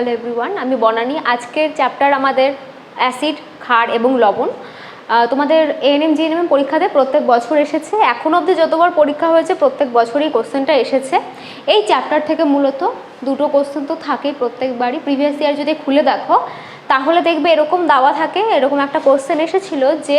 Hello everyone আমি বনানি। আজকের chapter আমাদের অ্যাসিড ক্ষার এবং লবণ। তোমাদের এএনএম জিএনএম পরীক্ষাতে প্রত্যেক বছর এসেছে। এখন অবধি যতবার পরীক্ষা হয়েছে, প্রত্যেক বছরই কোশ্চেনটা এসেছে। এই চ্যাপ্টার থেকে মূলত দুটো কোশ্চেন তো থাকেই প্রত্যেকবারই। প্রিভিয়াস ইয়ার যদি খুলে দেখো, তাহলে দেখবে এরকম দাওয়া থাকে, এরকম একটা কোশ্চেন এসেছিল যে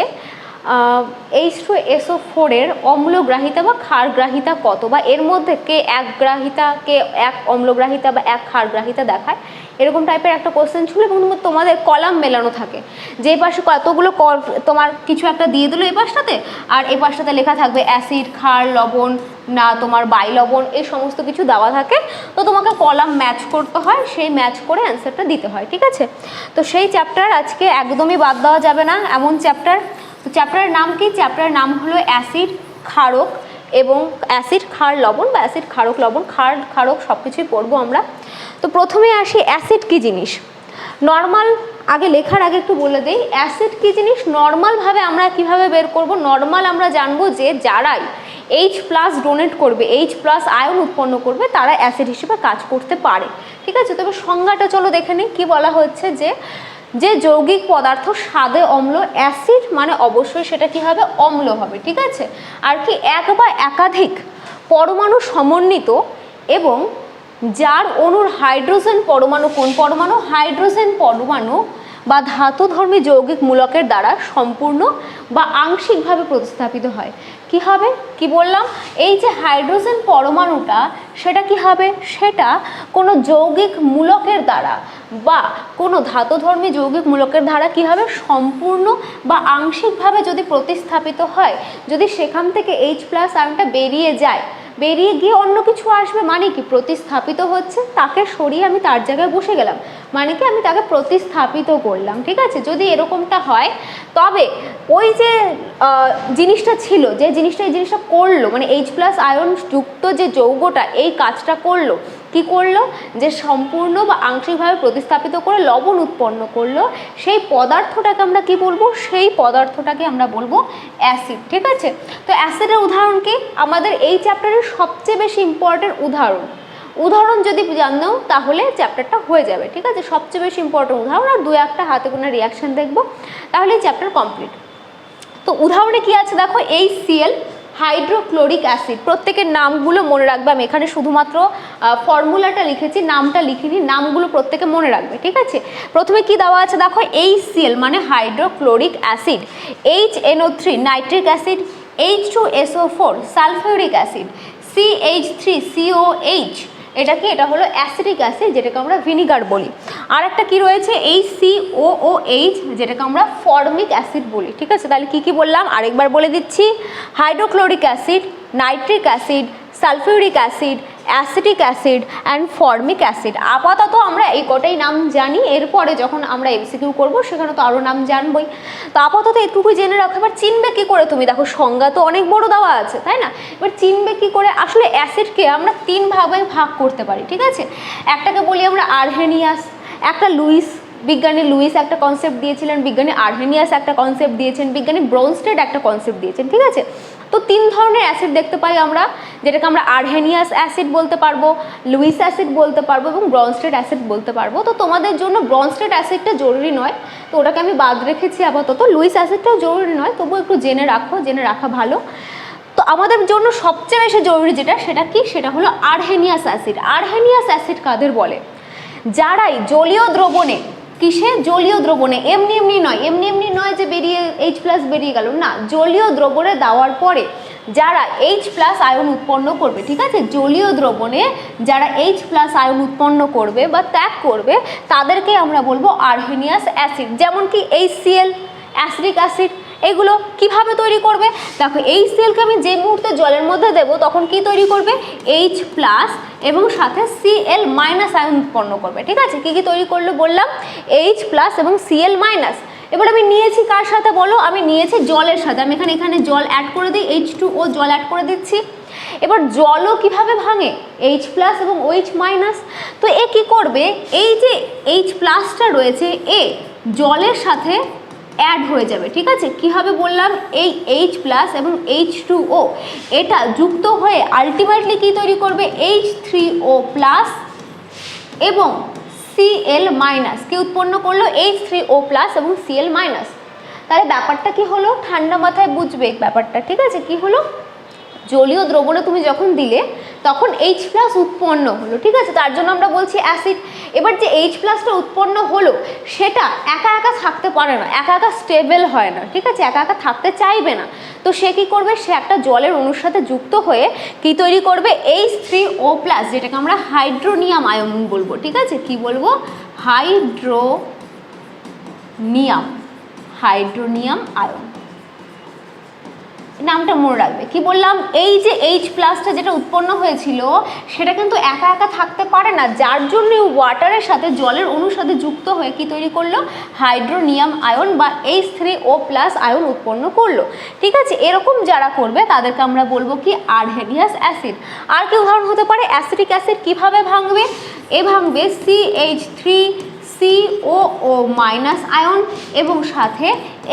এইচ টু এসও ফোরের অম্লগ্রাহিতা বা ক্ষারগ্রাহিতা কত? বা এর মধ্যে কে এক গ্রাহিতা, কে এক অম্লগ্রাহিতা বা এক ক্ষারগ্রাহিতা দেখায়? এরকম টাইপের একটা কোশ্চেন ছিল এবং তোমাদের কলাম মেলানো থাকে। যে পাশে কতগুলো তোমার কিছু একটা দিয়ে দিলো এই পাশটাতে, আর এই পাশটাতে লেখা থাকবে অ্যাসিড ক্ষার, লবণ, না তোমার বাই লবণ, এই সমস্ত কিছু দেওয়া থাকে। তো তোমাকে কলাম ম্যাচ করতে হয়, সেই ম্যাচ করে অ্যান্সারটা দিতে হয়, ঠিক আছে? তো সেই চ্যাপ্টার আজকে একদমই বাদ দেওয়া যাবে না, এমন চ্যাপ্টার তো চ্যাপ্টারের নাম কি? চ্যাপ্টারের নাম হলো অ্যাসিড ক্ষারক এবং অ্যাসিড, ক্ষার, লবণ বা অ্যাসিড, ক্ষারক, লবণ, ক্ষার, ক্ষারক সব কিছুই পড়ব আমরা। তো প্রথমে আসি অ্যাসিড কী জিনিস? নর্মাল, আগে লেখার আগে একটু বলে দিই, অ্যাসিড কী জিনিস? নর্মালভাবে আমরা কীভাবে বের করব? নর্মাল আমরা জানব যে যারাই এইচ প্লাস ডোনেট করবে এইচ প্লাস আয়ন উৎপন্ন করবে, তারা অ্যাসিড হিসেবে কাজ করতে পারে। ঠিক আছে? তবে সংজ্ঞাটা চলো দেখে নিই। কী বলা হচ্ছে যে যে যৌগিক পদার্থ স্বাদে অম্ল, অ্যাসিড মানে অবশ্যই সেটা কি হবে? অম্ল হবে, ঠিক আছে? আর কি এক বা একাধিক পরমাণু সমন্বিত এবং যার অণুর হাইড্রোজেন পরমাণু কোন পরমাণু? হাইড্রোজেন পরমাণু বা ধাতুধর্মী যৌগিক মূলকের দ্বারা সম্পূর্ণ বা আংশিকভাবে প্রতিস্থাপিত হয়। কি হবে? কি বললাম? এই যে হাইড্রোজেন পরমাণুটা, সেটা কি হবে? সেটা কোনো যৌগিক মূলকের দ্বারা বা কোনো ধাতুধর্মী যৌগিক মূলকের দ্বারা কি হবে? সম্পূর্ণ বা আংশিকভাবে যদি প্রতিস্থাপিত হয়, যদি সেখান থেকে এইচ প্লাস আয়নটা বেরিয়ে যায় বেরিয়ে গিয়ে অন্য কিছু আসবে মানে কি? প্রতিস্থাপিত হচ্ছে, তাকে সরিয়ে আমি তার জায়গায় বসে গেলাম। মানে কি? আমি তাকে প্রতিস্থাপিত করলাম, ঠিক আছে? যদি এরকমটা হয়, তবে ওই যে জিনিসটা ছিল, যে জিনিসটা, এই জিনিসটা করল মানে এইচ প্লাস আয়ন যুক্ত যে যৌগটা, এই কাজটা করল কি করল? যে সম্পূর্ণ বা আংশিকভাবে প্রতিস্থাপিত করে লবণ উৎপন্ন করল। সেই পদার্থটাকে আমরা কি বলব? সেই পদার্থটাকে আমরা বলব অ্যাসিড, ঠিক আছে? তো অ্যাসিডের উদাহরণ কি? আমাদের এই চ্যাপ্টারের সবচেয়ে বেশি ইম্পর্টেন্ট উদাহরণ। উদাহরণ যদি জানো তাহলে চ্যাপ্টারটা হয়ে যাবে, ঠিক আছে? সবচেয়ে বেশি ইম্পর্টেন্ট উদাহরণ আর দু একটা হাতে কোনো রিয়াকশন দেখব। তাহলে চ্যাপ্টার কমপ্লিট তো উদাহরণে কি আছে? দেখো, এই সিএল হাইড্রোক্লোরিক অ্যাসিড। প্রত্যেকের নামগুলো মনে রাখবে। আমি এখানে শুধুমাত্র ফর্মুলাটা লিখেছি, নামটা লিখিনি, নামগুলো প্রত্যেকে মনে রাখবে, ঠিক আছে? প্রথমে কি দেওয়া আছে? দেখো এই সিএল মানে hydrochloric acid. H NO three nitric acid. H two SO four sulphuric acid. CH three COOH এটা কি? এটা হলো অ্যাসিডিক অ্যাসিড, যেটাকে আমরা ভিনিগার বলি। আর একটা কী রয়েছে? এই সিওওএইচ যেটাকে আমরা ফর্মিক অ্যাসিড বলি। ঠিক আছে? তাহলে কী কী বললাম? আরেকবার বলে দিচ্ছি। Hydrochloric acid, nitric acid, sulphuric acid acetic acid and formic acid. আপাতত আমরা এই কটাই নাম জানি। এরপরে যখন আমরা এমসিকিউ করব, সেখানে তো আরও নাম জানবই। তো আপাতত এটুকুই জেনে রাখো। এবার চিনবে কী করে তুমি? দেখো, সংজ্ঞা তো অনেক বড় দেওয়া আছে, তাই না? এবার চিনবে কী করে? আসলে অ্যাসিডকে আমরা তিন ভাগে ভাগ করতে পারি, ঠিক আছে? একটাকে বলি আমরা আরহেনিয়াস, একটা লুইস, বিজ্ঞানী লুইস একটা কনসেপ্ট দিয়েছিলেন, বিজ্ঞানী আরহেনিয়াস একটা কনসেপ্ট দিয়েছেন, বিজ্ঞানী ব্রোনস্টেড একটা কনসেপ্ট দিয়েছেন, ঠিক আছে? তিন ধরনের অ্যাসিড দেখতে পাই আমরা, যেটাকে আমরা আরহেনিয়াস অ্যাসিড বলতে পারব, লুইস অ্যাসিড বলতে পারব এবং ব্রনস্টেড অ্যাসিড বলতে পারব। তো তোমাদের জন্য ব্রনস্টেড অ্যাসিডটা জরুরি নয়। তো ওটাকে আমি বাদ রেখেছি আপাতত। লুইস অ্যাসিডটাও জরুরি নয়, তবুও একটু জেনে রাখো, জেনে রাখা ভালো। তো আমাদের জন্য সবচেয়ে বেশি জরুরি যেটা, সেটা কি? সেটা হলো আরহেনিয়াস অ্যাসিড। আরহেনিয়াস অ্যাসিড কাদের বলে? যারাই জলীয় দ্রবণে কিসে? জলীয় দ্রবণে। এমনি এমনি নয়, এমনি এমনি নয় যে বেরিয়ে এইচ প্লাস বেরিয়ে গেল। না, জলীয় দ্রবণে দেওয়ার পরে যারা এইচ প্লাস আয়ন উৎপন্ন করবে, ঠিক আছে? জলীয় দ্রবণে যারা এইচ প্লাস আয়ন উৎপন্ন করবে বা ত্যাগ করবে, তাদেরকে আমরা বলব আর্হেনিয়াস অ্যাসিড। যেমন কি এইচ সিএল অ্যাসিডিক অ্যাসিড এগুলো কীভাবে তৈরি করবে? দেখো, এই সেলকে আমি যে মুহূর্তে জলের মধ্যে দেবো, তখন কি তৈরি করবে? এইচ প্লাস এবং সাথে সিএল মাইনাস আয়ন উৎপন্ন করবে, ঠিক আছে? কি কি তৈরি করল বললাম? এইচ প্লাস এবং সিএল মাইনাস এবার আমি নিয়েছি কার সাথে বলো? আমি নিয়েছি জলের সাথে। আমি এখানে এখানে জল অ্যাড করে দিই এইচ টু ও জল অ্যাড করে দিচ্ছি। এবার জলও কীভাবে ভাঙে? এইচ প্লাস এবং ওইচ মাইনাস তো এ কি করবে? এই যে এইচ প্লাসটা রয়েছে, এ জলের সাথে অ্যাড হয়ে যাবে, ঠিক আছে? কীভাবে বললাম? এই এইচ প্লাস এবং এইচ টু ও এটা যুক্ত হয়ে আলটিমেটলি কী তৈরি করবে? এইচ থ্রি ও প্লাস এবং সিএল মাইনাস কি উৎপন্ন করল? এইচ থ্রি ও প্লাস এবং সিএল মাইনাস তাহলে ব্যাপারটা কি হলো? ঠান্ডা মাথায় বুঝবে ব্যাপারটা, ঠিক আছে? কি হলো? জলীয় দ্রবণে তুমি যখন দিলে, তখন এইচ প্লাস উৎপন্ন হলো, ঠিক আছে? তার জন্য আমরা বলছি অ্যাসিড এবার যে এইচ প্লাসটা উৎপন্ন হলো, সেটা একা একা থাকতে পারে না, একা একা স্টেবল হয় না, ঠিক আছে? একা একা থাকতে চাইবে না। তো সে কি করবে? সে একটা জলের অণুর সাথে যুক্ত হয়ে কি তৈরি করবে? এইচ থ্রি ও প্লাস যেটাকে আমরা হাইড্রোনিয়াম আয়ন বলব, ঠিক আছে? কি বলব? হাইড্রোনিয়াম হাইড্রোনিয়াম আয়ন নামটা মনে রাখবে। কি বললাম? এই যে এইচ প্লাসটা যেটা উৎপন্ন হয়েছিল, সেটা কিন্তু একা একা থাকতে পারে না। যার জন্য ওয়াটারের সাথে জলের অণুর সাথে যুক্ত হয়ে কি তৈরি করল? হাইড্রোনিয়াম আয়ন বা H three O plus ion উৎপন্ন করল। ঠিক আছে? এরকম যারা করবে, তাদেরকে আমরা বলব কি আরহেনিয়াস অ্যাসিড আর কি উদাহরণ হতে পারে? অ্যাসিডিক অ্যাসিড কীভাবে ভাঙবে? এ ভাঙবে C H three C O O minus ion এবং সাথে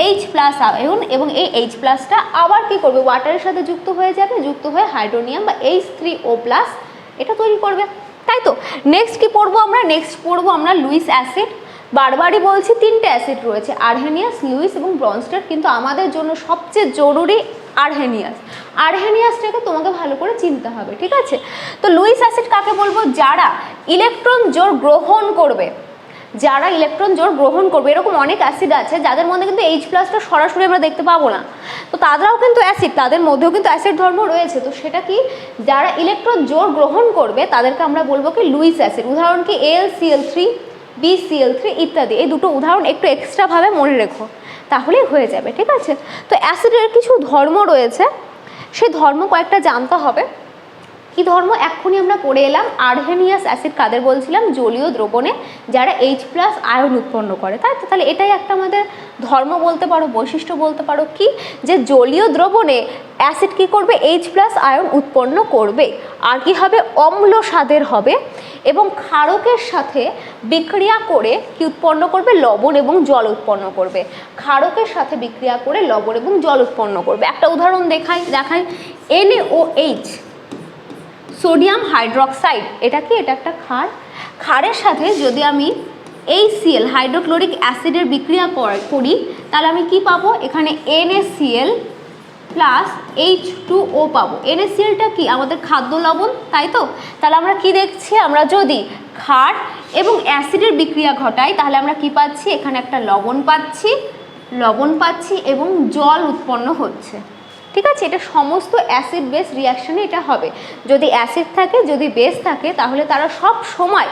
এইচ প্লাস আয়ন এবং এই এইচ প্লাসটা আবার কি করবে? ওয়াটারের সাথে যুক্ত হয়ে যাবে, যুক্ত হয়ে হাইড্রোনিয়াম বা এইচ থ্রি ও প্লাস এটা তৈরি করবে। তাই তো? নেক্সট কি পড়ব আমরা? নেক্সট পড়ব আমরা লুইস অ্যাসিড বারবারই বলছি তিনটে অ্যাসিড রয়েছে আরহেনিয়াস লুইস এবং ব্রনস্টার কিন্তু আমাদের জন্য সবচেয়ে জরুরি আরহেনিয়াস আরহেনিয়াসটাকে তোমাকে ভালো করে চিনতে হবে, ঠিক আছে? তো লুইস অ্যাসিড কাকে বলব? যারা ইলেকট্রন জোর গ্রহণ করবে যারা ইলেকট্রন জোর গ্রহণ করবে, এরকম অনেক অ্যাসিড আছে, যাদের মধ্যে কিন্তু এইচ প্লাসটা সরাসরি আমরা দেখতে পাবো না। তো তারাও কিন্তু অ্যাসিড তাদের মধ্যেও কিন্তু অ্যাসিড ধর্ম রয়েছে। তো সেটা কি? যারা ইলেকট্রন জোর গ্রহণ করবে, তাদেরকে আমরা বলব কি? লুইস অ্যাসিড উদাহরণ কি? L CL three B CL three ইত্যাদি। এই দুটো উদাহরণ একটু এক্সট্রাভাবে মনে রেখো। তাহলেই হয়ে যাবে, ঠিক আছে? তো অ্যাসিডের কিছু ধর্ম রয়েছে। সেই ধর্ম কয়েকটা জানতে হবে। কি ধর্ম? এক্ষুনি আমরা পড়ে এলাম। আরহেনিয়াস অ্যাসিড কাদের বলছিলাম? জলীয় দ্রবণে, যারা এইচ প্লাস আয়ন উৎপন্ন করে। তাই তো? তাহলে এটাই একটা আমাদের ধর্ম বলতে পারো, বৈশিষ্ট্য বলতে পারো কি? যে জলীয় দ্রবণে অ্যাসিড কি করবে? এইচ প্লাস আয়ন উৎপন্ন করবে। আর কি হবে? অম্ল স্বাদের হবে। এবং ক্ষারকের সাথে বিক্রিয়া করে কি উৎপন্ন করবে? লবণ এবং জল উৎপন্ন করবে। ক্ষারকের সাথে বিক্রিয়া করে লবণ এবং জল উৎপন্ন করবে। একটা উদাহরণ দেখাই দেখাই। NaOH সোডিয়াম হাইড্রক্সাইড, এটা কি? এটা একটা ক্ষার। ক্ষারের সাথে যদি আমি এই সিএল হাইড্রোক্লোরিক অ্যাসিডের বিক্রিয়া করি, তাহলে আমি কি পাবো? এখানে NaCl plus H two O পাবো। NaClটা কি? আমাদের খাদ্য লবণ, তাই তো? তাহলে আমরা কি দেখছি? আমরা যদি ক্ষার এবং অ্যাসিডের বিক্রিয়া ঘটাই, তাহলে আমরা কি পাচ্ছি? এখানে একটা লবণ পাচ্ছি লবণ পাচ্ছি এবং জল উৎপন্ন হচ্ছে। ঠিক আছে, এটা সমস্ত অ্যাসিড বেস রিয়াকশানে এটা হবে। যদি অ্যাসিড থাকে, যদি বেস থাকে, তাহলে তারা সব সময়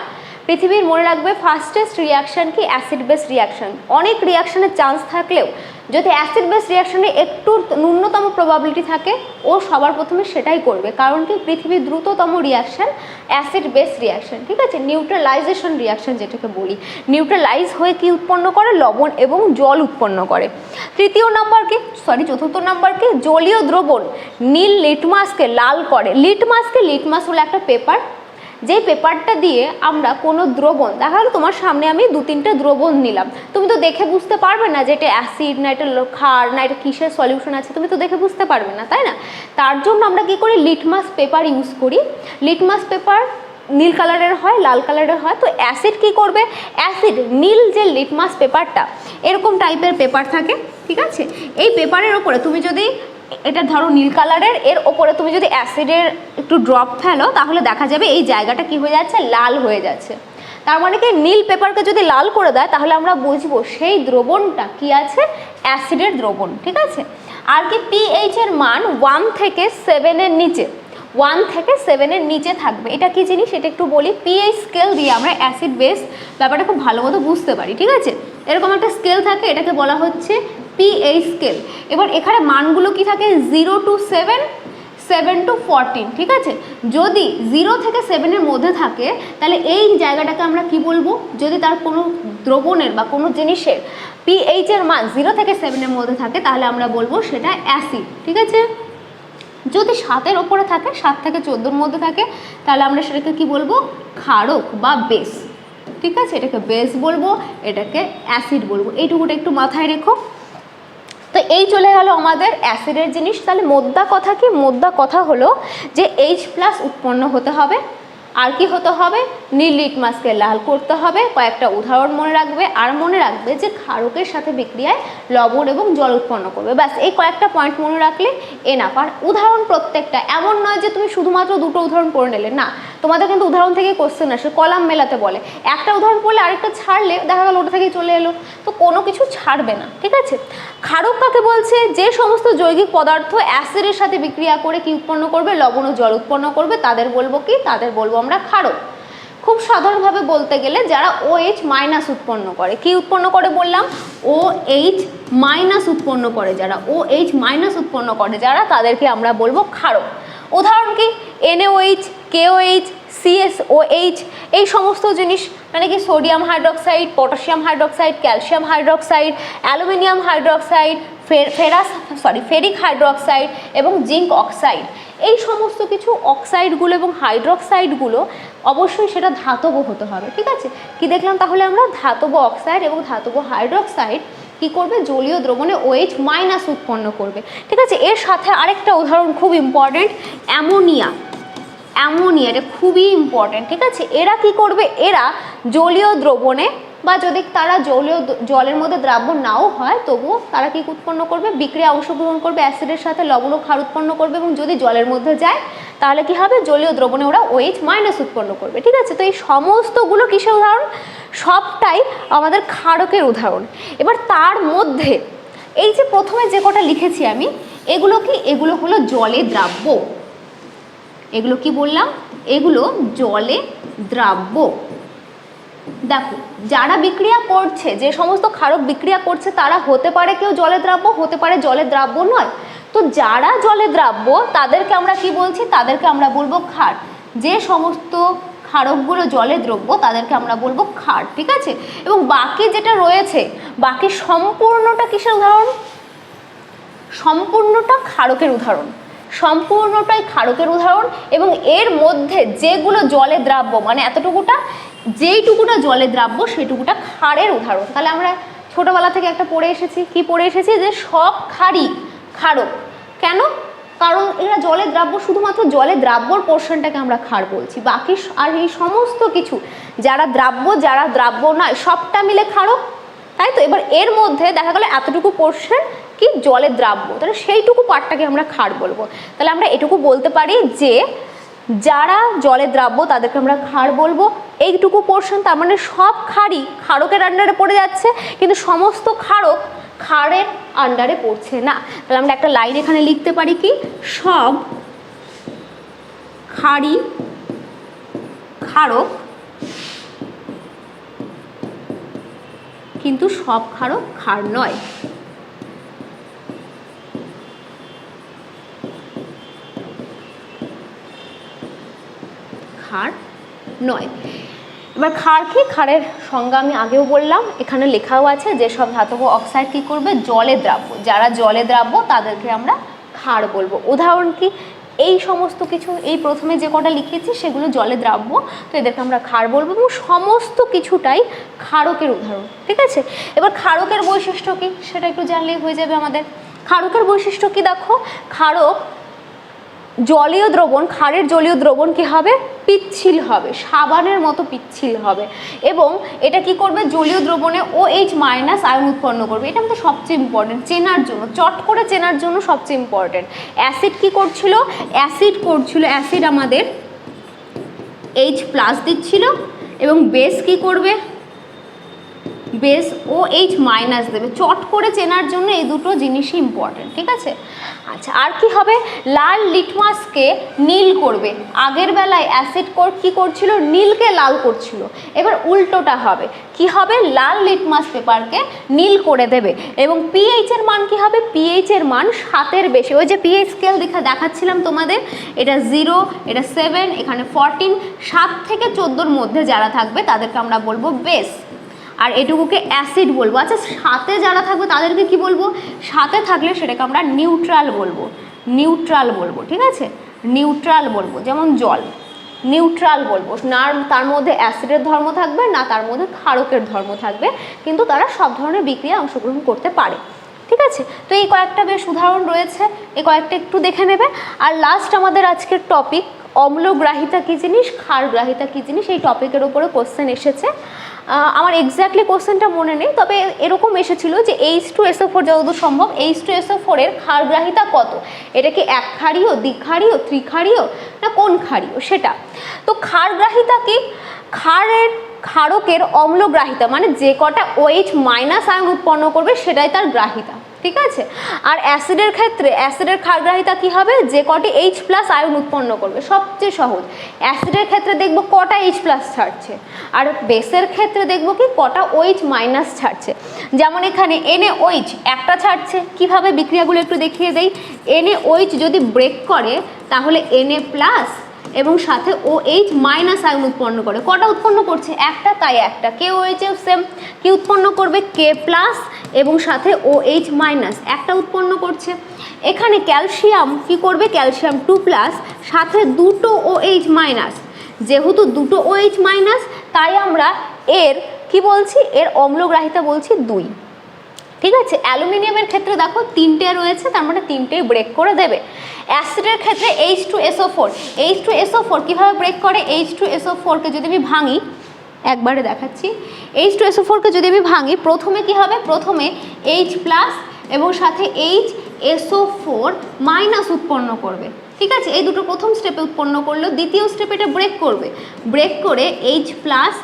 পৃথিবীর মনে রাখবে ফাস্টেস্ট রিয়াকশান কি অ্যাসিড বেস রিয়াকশান অনেক রিয়াকশানের চান্স থাকলেও যদি অ্যাসিড বেস রিয়াকশানে একটু ন্যূনতম প্রবাবিলিটি থাকে, ও সবার প্রথমে সেটাই করবে। কারণ কি? পৃথিবীর দ্রুততম রিয়াকশান অ্যাসিড বেস রিয়াকশান ঠিক আছে? নিউট্রালাইজেশন রিয়াকশান যেটাকে বলি। নিউট্রালাইজ হয়ে কি উৎপন্ন করে? লবণ এবং জল উৎপন্ন করে। তৃতীয় নাম্বার কি? সরি চতুর্থ নাম্বার কি? জলীয় দ্রবণ নীল লিটমাসকে লাল করে। লিটমাসকে লিটমাস হলো একটা পেপার যেই পেপারটা দিয়ে আমরা কোনো দ্রবণ দেখা গেলো তোমার সামনে আমি দু তিনটে দ্রবণ নিলাম। তুমি তো দেখে বুঝতে পারবে না যে এটা অ্যাসিড না এটা ক্ষার, না এটা কিসের সলিউশন আছে, তুমি তো দেখে বুঝতে পারবে না, তাই না? তার জন্য আমরা কি করি? লিটমাস পেপার ইউজ করি। লিটমাস পেপার নীল কালারের হয়, লাল কালারের হয়, তো অ্যাসিড কি করবে? অ্যাসিড নীল যে লিটমাস পেপারটা এরকম টাইপের পেপার থাকে, ঠিক আছে? এই পেপারের ওপরে তুমি যদি এটা ধরো নীল কালারের, এর ওপরে তুমি যদি অ্যাসিডের একটু ড্রপ ফেলো, তাহলে দেখা যাবে এই জায়গাটা কি হয়ে যাচ্ছে? লাল হয়ে যাচ্ছে। তার মানে কি, নীল পেপারকে যদি লাল করে দেয়, তাহলে আমরা বুঝব সেই দ্রবণটা কি আছে? অ্যাসিডের দ্রবণ, ঠিক আছে? আর কি পিএইচ এর মান ওয়ান থেকে সেভেনের নিচে ওয়ান থেকে সেভেনের নিচে থাকবে। এটা কি জিনিস? এটা একটু বলি। পিএইচ স্কেল দিয়ে আমরা অ্যাসিড বেস ব্যাপারটা খুব ভালো মতো বুঝতে পারি, ঠিক আছে? এরকম একটা স্কেল থাকে, এটাকে বলা হচ্ছে পিএইচ স্কেল এবার এখানে মানগুলো কি থাকে? Zero to seven seven to fourteen ঠিক আছে? যদি জিরো থেকে সেভেনের মধ্যে থাকে, তাহলে এই জায়গাটাকে আমরা কি বলব? যদি তার কোনো দ্রবণের বা কোনো জিনিসের পিএইচের মান জিরো থেকে সেভেনের মধ্যে থাকে, তাহলে আমরা বলব সেটা অ্যাসিড ঠিক আছে? যদি সাতের ওপরে থাকে, সাত থেকে চোদ্দোর মধ্যে থাকে, তাহলে আমরা সেটাকে কি বলব? ক্ষারক বা বেস ঠিক আছে? এটাকে বেস বলব, এটাকে অ্যাসিড বলব। এইটুকুটা একটু মাথায় রেখো। তো এই চলে গেল আমাদের অ্যাসিডের জিনিস। তাহলে মোদ্দা কথা কি? মোদ্দা কথা হলো যে এইচ প্লাস উৎপন্ন হতে হবে। আর কি হতে হবে? নীল লিটমাসকে লাল করতে হবে। কয়েকটা উদাহরণ মনে রাখবে। আর মনে রাখবে যে ক্ষারকের সাথে বিক্রিয়ায় লবণ এবং জল উৎপন্ন করবে। ব্যাস, এই কয়েকটা পয়েন্ট মনে রাখলে এনাফ আর উদাহরণ প্রত্যেকটা এমন নয় যে তুমি শুধুমাত্র দুটো উদাহরণ পড়ে নিলে। না তোমাদের কিন্তু উদাহরণ থেকে কোশ্চেন আসে, কলাম মেলাতে বলে। একটা উদাহরণ পড়লে আরেকটা ছাড়লে দেখা গেল ওটা থেকেই চলে এলো। তো কোনো কিছু ছাড়বে না, ঠিক আছে? ক্ষারক কাকে বলছে? যে সমস্ত জৈবিক পদার্থ অ্যাসিডের সাথে বিক্রিয়া করে কি উৎপন্ন করবে? লবণ ও জল উৎপন্ন করবে। তাদের বলব কি? তাদের বলব আমরা ক্ষারক খুব সাধারণভাবে বলতে গেলে যারা ও এইচ মাইনাস উৎপন্ন করে, কি উৎপন্ন করে বললাম? ও এইচ মাইনাস উৎপন্ন করে, যারা ও এইচ মাইনাস উৎপন্ন করে, যারা তাদেরকে আমরা বলব ক্ষারক উদাহরণ কি? এনএওএইচ কেওএইচ সিএসওএইচ এই সমস্ত জিনিস মানে কি sodium hydroxide, potassium hydroxide, calcium hydroxide, aluminium hydroxide ferrous, sorry, ferric hydroxide এবং জিঙ্ক অক্সাইড। এই সমস্ত কিছু অক্সাইডগুলো এবং হাইড্রক্সাইডগুলো অবশ্যই সেটা ধাতব হতে হবে, ঠিক আছে? কি দেখলাম? তাহলে আমরা ধাতব অক্সাইড এবং ধাতব হাইড্রক্সাইড কি করবে? জলীয় দ্রবণে ওএইচ মাইনাস উৎপন্ন করবে, ঠিক আছে? এর সাথে আরেকটা উদাহরণ খুব ইম্পর্টেন্ট অ্যামোনিয়া। অ্যামোনিয়া, এটা খুবই ইম্পর্টেন্ট ঠিক আছে? এরা কি করবে? এরা জলীয় দ্রবণে বা যদি তারা জলীয় জলের মধ্যে দ্রাব্য নাও হয়, তবুও তারা কি উৎপন্ন করবে? বিক্রিয়া অংশগ্রহণ করবে অ্যাসিডের সাথে লবণ ও ক্ষার উৎপন্ন করবে এবং যদি জলের মধ্যে যায়, তাহলে কি হবে? জলীয় দ্রবণে ওরা ওএইচ মাইনাস উৎপন্ন করবে, ঠিক আছে? তো এই সমস্তগুলো কিসের উদাহরণ? সবটাই আমাদের ক্ষারকের উদাহরণ। এবার তার মধ্যে, এই যে প্রথমে যে কটা লিখেছি আমি, এগুলো কি? এগুলো হলো জলে দ্রাব্য। এগুলো কি বললাম? এগুলো জলে দ্রাব্য। দেখো, যারা বিক্রিয়া করছে, যে সমস্ত ক্ষারক বিক্রিয়া করছে, তারা হতে পারে কেউ জলে দ্রাব্য, হতে পারে জলে দ্রাব্য নয়। তো যারা জলে দ্রাব্য, তাদেরকে আমরা কি বলছি? তাদেরকে আমরা বলব ক্ষার। যে সমস্ত ক্ষারকগুলো জলে দ্রব্য, তাদেরকে আমরা বলব ক্ষার, ঠিক আছে? এবং বাকি যেটা রয়েছে, বাকি সম্পূর্ণটা কিসের উদাহরণ? সম্পূর্ণটা ক্ষারকের উদাহরণ। সম্পূর্ণটাই ক্ষারকের উদাহরণ এবং এর মধ্যে যেগুলো জলে দ্রাব্য মানে এতটুকুটা, যেইটুকুটা জলে দ্রাব্য, সেইটুকুটা ক্ষারের উদাহরণ। তাহলে আমরা ছোটোবেলা থেকে একটা পড়ে এসেছি। কি পড়ে এসেছি? যে সব ক্ষারই ক্ষারক। কেন? কারণ এরা জলে দ্রাব্য, শুধুমাত্র জলে দ্রাব্যর পোর্শনটাকে আমরা ক্ষার বলছি। বাকি আর এই সমস্ত কিছু, যারা দ্রাব্য যারা দ্রাব্য নয়, সবটা মিলে ক্ষারক। তাই তো? এবার এর মধ্যে দেখা গেলো এতটুকু পোর্শন কি? জলে দ্রাব্য। তাহলে সেইটুকু পার্টটাকে আমরা ক্ষার বলব। তাহলে আমরা এটুকু বলতে পারি যে, যারা জলে দ্রাব্য তাদেরকে আমরা ক্ষার বলব। এইটুকু পোর্শন তার মানে সব ক্ষারই ক্ষারকের আন্ডারে পড়ে যাচ্ছে, কিন্তু সমস্ত ক্ষারক ক্ষারের আন্ডারে পড়ছে না। তাহলে আমরা একটা লাইন এখানে লিখতে পারি কি? সব ক্ষারই ক্ষারক কিন্তু সব ক্ষারক ক্ষার নয়। ক্ষার নয়। এবার ক্ষার কি? ক্ষারের সংজ্ঞা আমি আগেও বললাম, এখানে লেখাও আছে যে সব ধাতব অক্সাইড কি করবে? জলে দ্রাব্য। যারা জলে দ্রাব্য, তাদেরকে আমরা ক্ষার বলব। উদাহরণ কি? এই সমস্ত কিছু, এই প্রথমে যে কটা লিখেছি, সেগুলো জলে দ্রাব্য, তো এদেরকে আমরা ক্ষার বলব এবং সমস্ত কিছুটাই ক্ষারকের উদাহরণ, ঠিক আছে? এবার ক্ষারকের বৈশিষ্ট্য কি? সেটা একটু জানলেই হয়ে যাবে আমাদের। ক্ষারকের বৈশিষ্ট্য কি দেখো? ক্ষারক জলীয় দ্রবণ, ক্ষারের জলীয় দ্রবণ কি হবে? পিচ্ছিল হবে, সাবানের মতো পিচ্ছিল হবে। এবং এটা কি করবে? জলীয় দ্রবণে ও এইচ মাইনাস আয়ন উৎপন্ন করবে। এটা আমাদের সবচেয়ে ইম্পর্টেন্ট চেনার জন্য, চট করে চেনার জন্য সবচেয়ে ইম্পর্টেন্ট অ্যাসিড কি করছিল? অ্যাসিড করছিল অ্যাসিড আমাদের এইচ প্লাস দিচ্ছিল। এবং বেস কি করবে? বেস ও এইচ মাইনাস দেবে। চট করে চেনার জন্য এই দুটো জিনিসই ইম্পর্টেন্ট ঠিক আছে? আচ্ছা আর কি হবে? লাল লিটমাসকে নীল করবে। আগের বেলায় অ্যাসিড কোর কি করছিল? নীলকে লাল করছিল। এবার উল্টোটা হবে। কি হবে? লাল লিটমাস পেপারকে নীল করে দেবে। এবং পিএইচের মান কি হবে? পিএইচের মান সাতের বেশি। ওই যে পিএইচ স্কেল দেখা দেখাচ্ছিলাম তোমাদের। এটা জিরো এটা সেভেন এখানে ফরটিন সাত থেকে চোদ্দোর মধ্যে যারা থাকবে তাদেরকে আমরা বলব বেস। আর এটুকুকে অ্যাসিড বলব। আচ্ছা সাথে যারা থাকবে তাদেরকে কি বলব? সাথে থাকলে সেটাকে আমরা নিউট্রাল বলব। নিউট্রাল বলব, ঠিক আছে? নিউট্রাল বলব, যেমন জল। নিউট্রাল বলব। না তার মধ্যে অ্যাসিডের ধর্ম থাকবে, না তার মধ্যে ক্ষারকের ধর্ম থাকবে, কিন্তু তারা সব ধরনের বিক্রিয়া অংশগ্রহণ করতে পারে, ঠিক আছে? তো এই কয়েকটা বেশ উদাহরণ রয়েছে, এই কয়েকটা একটু দেখে নেবে। আর লাস্ট আমাদের আজকের টপিক অম্লগ্রাহিতা কী জিনিস, ক্ষারগ্রাহিতা কী জিনিস, এই টপিকের ওপরে কোশ্চেন এসেছে। আমার এক্স্যাক্টলি কোশ্চেনটা মনে নেই, তবে এরকম এসেছিল যে এইচ টু এসও ফোর যতদূর সম্ভব এইচ টু এসও ফোরের ক্ষারগ্রাহিতা কত? এটা কি এক ক্ষারীয়, দ্বিক্ষারীয়, ত্রিক্ষারীয়, না কোন ক্ষারীয়? সেটা। তো ক্ষারগ্রাহিতা কি? ক্ষারের ক্ষারকের অম্লগ্রাহিতা মানে যে কটা ওএইচ মাইনাস আয়ন উৎপন্ন করবে, সেটাই তার গ্রাহিতা। ঠিক আছে? আর অ্যাসিডের ক্ষেত্রে, অ্যাসিডের ক্ষারগ্রাহিতা কি হবে? যে কটি এইচ প্লাস আয়ন উৎপন্ন করবে। সবচেয়ে সহজ। অ্যাসিডের ক্ষেত্রে দেখব কটা এইচ প্লাস ছাড়ছে। আর বেসের ক্ষেত্রে দেখব কি কটা ওইচ মাইনাস ছাড়ছে। যেমন এখানে এনে ওইচ একটা ছাড়ছে। কীভাবে? বিক্রিয়াগুলো একটু দেখিয়ে দেই। এনে ওইচ যদি ব্রেক করে, তাহলে এনে প্লাস এবং সাথে ও এইচ মাইনাস আয়ন উৎপন্ন করে। কটা উৎপন্ন করছে? একটা, তাই একটা। কে ও এইচ সেম কি উৎপন্ন করবে? কে প্লাস এবং সাথে ও এইচ মাইনাস একটা উৎপন্ন করছে। এখানে ক্যালসিয়াম কি করবে? ক্যালসিয়াম টু প্লাস সাথে দুটো ও এইচ মাইনাস যেহেতু দুটো ও এইচ মাইনাস তাই আমরা এর কি বলছি? এর অম্লগ্রাহিতা বলছি দুই। ঠিক আছে? অ্যালুমিনিয়ামের ক্ষেত্রে দেখো তিনটে রয়েছে, তার মানে তিনটেই ব্রেক করে দেবে। অ্যাসিডের ক্ষেত্রে H two SO four H two SO four কীভাবে ব্রেক করে? এইচ টু এসও ফোরকে যদি আমি ভাঙি একবারে দেখাচ্ছি। এইচ টু এসও ফোরকে যদি আমি ভাঙি, প্রথমে কি হবে? প্রথমে এইচ প্লাস এবং সাথে এইচ এসও ফোর মাইনাস উৎপন্ন করবে। ঠিক আছে? এই দুটো প্রথম স্টেপে উৎপন্ন করল, দ্বিতীয় স্টেপে এটা ব্রেক করবে। ব্রেক করে এইচ প্লাস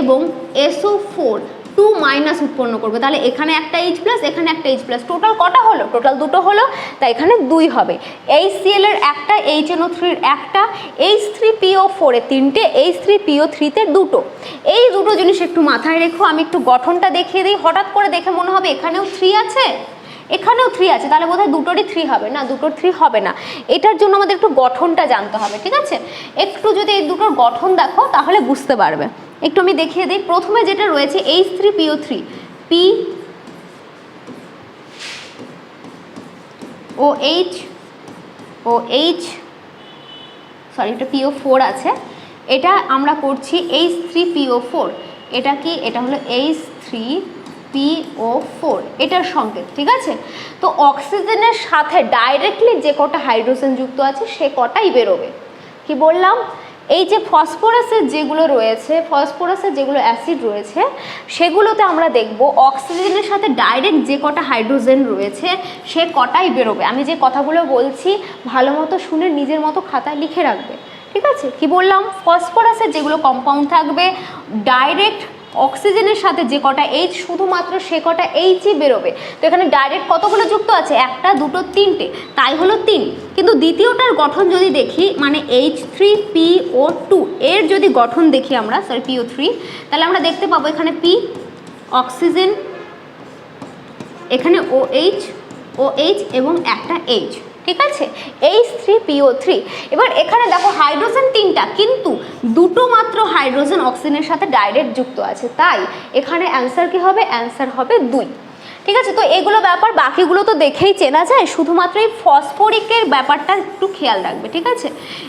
এবং এসও ফোর টু মাইনাস উৎপন্ন করবে। তাহলে এখানে একটা এইচ প্লাস এখানে একটা এইচ প্লাস টোটাল কটা হলো? টোটাল দুটো হলো তাই এখানে দুই হবে। এইচ সিএল এর একটা এইচ এনও থ্রির একটা এইচ থ্রি পিও ফোরে তিনটে এইচ থ্রি পিও থ্রিতে দুটো। এই দুটো জিনিস একটু মাথায় রেখো, আমি একটু গঠনটা দেখিয়ে দিই। হঠাৎ করে দেখে মনে হবে এখানেও থ্রি আছে? এখানেও থ্রি আছে, তাহলে বোধহয় দুটোরই থ্রি হবে। না, দুটোর থ্রি হবে না। এটার জন্য আমাদের একটু গঠনটা জানতে হবে, ঠিক আছে? একটু যদি এই দুটোর গঠন দেখো, তাহলে বুঝতে পারবে। একটু আমি দেখিয়ে দিই। প্রথমে যেটা রয়েছে H three PO three P O H O H sorry এটা পিও ফোর আছে। এটা আমরা করছি এইচ থ্রি পিও ফোর এটা কি? এটা হলো এইচ থ্রি পিও ফোর এটার সংকেত ঠিক আছে? তো অক্সিজেনের সাথে ডাইরেক্টলি যে কটা হাইড্রোজেন যুক্ত আছে, সে কটাই বেরোবে। কি বললাম? এই যে ফসফরাসের যেগুলো রয়েছে, ফসফরাসের যেগুলো অ্যাসিড রয়েছে, সেগুলোতে আমরা দেখব অক্সিজেনের সাথে ডাইরেক্ট যে কটা হাইড্রোজেন রয়েছে, সে কটাই বেরোবে। আমি যে কথাগুলো বলছি, ভালো মতো শুনে নিজের মতো খাতায় লিখে রাখবে। ঠিক আছে? কি বললাম? ফসফরাসের যেগুলো কম্পাউন্ড থাকবে ডাইরেক্ট অক্সিজেনের সাথে যে কটা এইচ শুধুমাত্র সে কটা এইচই বেরোবে। তো এখানে ডাইরেক্ট কতগুলো যুক্ত আছে? একটা, দুটো, তিনটে। তাই হলো তিন। কিন্তু দ্বিতীয়টার গঠন যদি দেখি মানে H three P O two এর যদি গঠন দেখি আমরা সরি পিও থ্রি তাহলে আমরা দেখতে পাবো এখানে পি অক্সিজেন, এখানে ও এইচ ও এইচ এবং একটা এইচ ঠিক আছে? এইচ থ্রি পিও থ্রি এবার এখানে দেখো হাইড্রোজেন তিনটা, কিন্তু দুটো মাত্র হাইড্রোজেন অক্সিজেনের সাথে ডাইরেক্ট যুক্ত আছে। তাই এখানে অ্যান্সার কি হবে? অ্যান্সার হবে দুই। ঠিক আছে? তো এগুলো ব্যাপার বাকিগুলো তো দেখেই চেনা যায়। শুধুমাত্র এই ফসফোরিকের ব্যাপারটা একটু খেয়াল রাখবে, ঠিক আছে?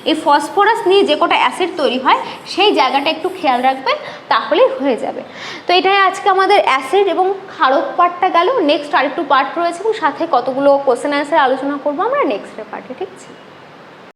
এই ফসফরাস নিয়ে যে কটা অ্যাসিড তৈরি হয়, সেই জায়গাটা একটু খেয়াল রাখবে তাহলেই হয়ে যাবে। তো এটাই আজকে আমাদের অ্যাসিড এবং খারক পার্টটা গেল। নেক্সট আরেকটু পার্ট রয়েছে এবং সাথে কতগুলো কোশ্চেন অ্যান্সার আলোচনা করব আমরা নেক্সট পার্টে ঠিক আছে?